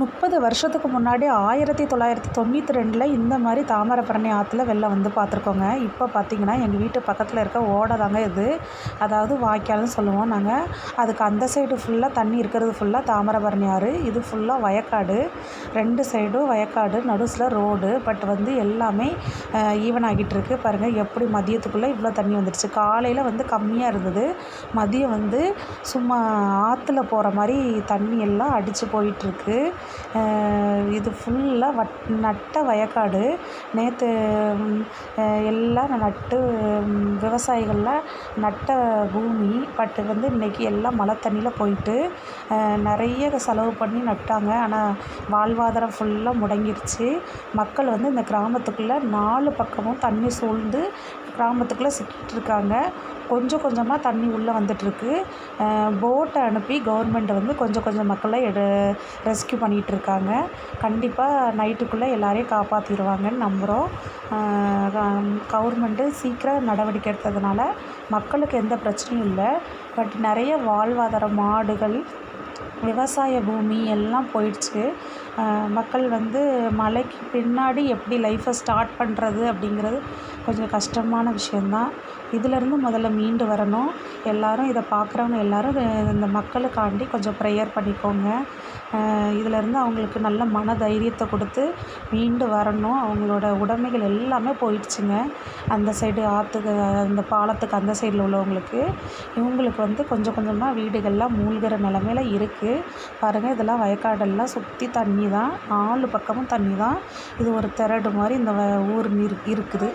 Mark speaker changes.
Speaker 1: முப்பது வருஷத்துக்கு முன்னாடி ஆயிரத்தி தொள்ளாயிரத்தி தொண்ணூற்றி ரெண்டில் இந்த மாதிரி தாமிரபரணி ஆற்றுல வெள்ளம் வந்து பார்த்துருக்கோங்க இப்போ பார்த்திங்கன்னா எங்கள் வீட்டு பக்கத்தில் இருக்க ஓடை தாங்க இது. அதாவது வாய்க்கால்னு சொல்லுவோம் நாங்கள் அதுக்கு அந்த சைடு ஃபுல்லாக தண்ணி இருக்கிறது ஃபுல்லாக தாமிரபரணி ஆறு. இது ஃபுல்லாக வயக்காடு. ரெண்டு சைடும் வயக்காடு நடுஸில் ரோடு பட் வந்து எல்லாமே ஈவன் ஆகிட்டு இருக்கு. பாருங்கள் எப்படி மதியத்துக்குள்ளே இவ்வளோ தண்ணி வந்துடுச்சு காலையில் வந்து கம்மியாக இருந்தது. மதியம் வந்து சும்மா ஆற்றுல போகிற மாதிரி தண்ணி எல்லாம் அடித்து போயிட்டுருக்கு இது ஃபுல்லாக வட் நட்ட வயக்காடு. நேற்று எல்லாம் நட்டு விவசாயிகள்லாம் நட்ட பூமி பட் வந்து இன்றைக்கி எல்லாம் மழை தண்ணியில் போயிட்டு நிறைய செலவு பண்ணி நட்டாங்க. ஆனால் வாழ்வாதாரம் ஃபுல்லாக முடங்கிருச்சு. மக்கள் வந்து இந்த கிராமத்துக்குள்ளே நாலு பக்கமும் தண்ணி சூழ்ந்து கிராமத்துக்குள்ளே சிக்கிட்டுருக்காங்க. கொஞ்சம் கொஞ்சமாக தண்ணி உள்ளே வந்துட்டுருக்கு. போட்டை அனுப்பி கவர்மெண்ட்டை வந்து கொஞ்சம் கொஞ்சம் மக்களை எடு ரெஸ்க்யூ பண்ணிகிட்ருக்காங்க கண்டிப்பாக நைட்டுக்குள்ளே எல்லோரையும் காப்பாற்றிடுவாங்கன்னு நம்புகிறோம் கவர்மெண்ட்டு சீக்கிரம் நடவடிக்கை எடுத்ததுனால மக்களுக்கு எந்த பிரச்சனையும் இல்லை. பட் நிறைய வாழ்வாதார மாடுகள் விவசாய பூமி எல்லாம் போயிடுச்சு. மக்கள் வந்து மழைக்கு பின்னாடி எப்படி லைஃப்பை ஸ்டார்ட் பண்ணுறது அப்படிங்கிறது கொஞ்சம் கஷ்டமான விஷயந்தான் இதிலேருந்து முதல்ல மீண்டு வரணும். எல்லோரும் இதை பார்க்குறவங்க எல்லோரும் இந்த மக்களுக்காண்டி கொஞ்சம் ப்ரேயர் பண்ணிக்கோங்க. இதிலேருந்து அவங்களுக்கு நல்ல மன தைரியத்தை கொடுத்து மீண்டு வரணும். அவங்களோட உடைமைகள் எல்லாமே போயிடுச்சுங்க. அந்த சைடு ஆற்றுக்கு அந்த பாலத்துக்கு அந்த சைடில் உள்ளவங்களுக்கு இவங்களுக்கு வந்து கொஞ்சம் கொஞ்சமாக வீடுகள்லாம் மூழ்கிற நிலமையில இருக்குது இருக்குது பாருங்கள் இதெல்லாம் வயக்காடெல்லாம் சுற்றி தண்ணி தான் நாலு பக்கமும் தண்ணி தான் இது ஒரு திரடு மாதிரி இந்த ஊர் இருக்குது.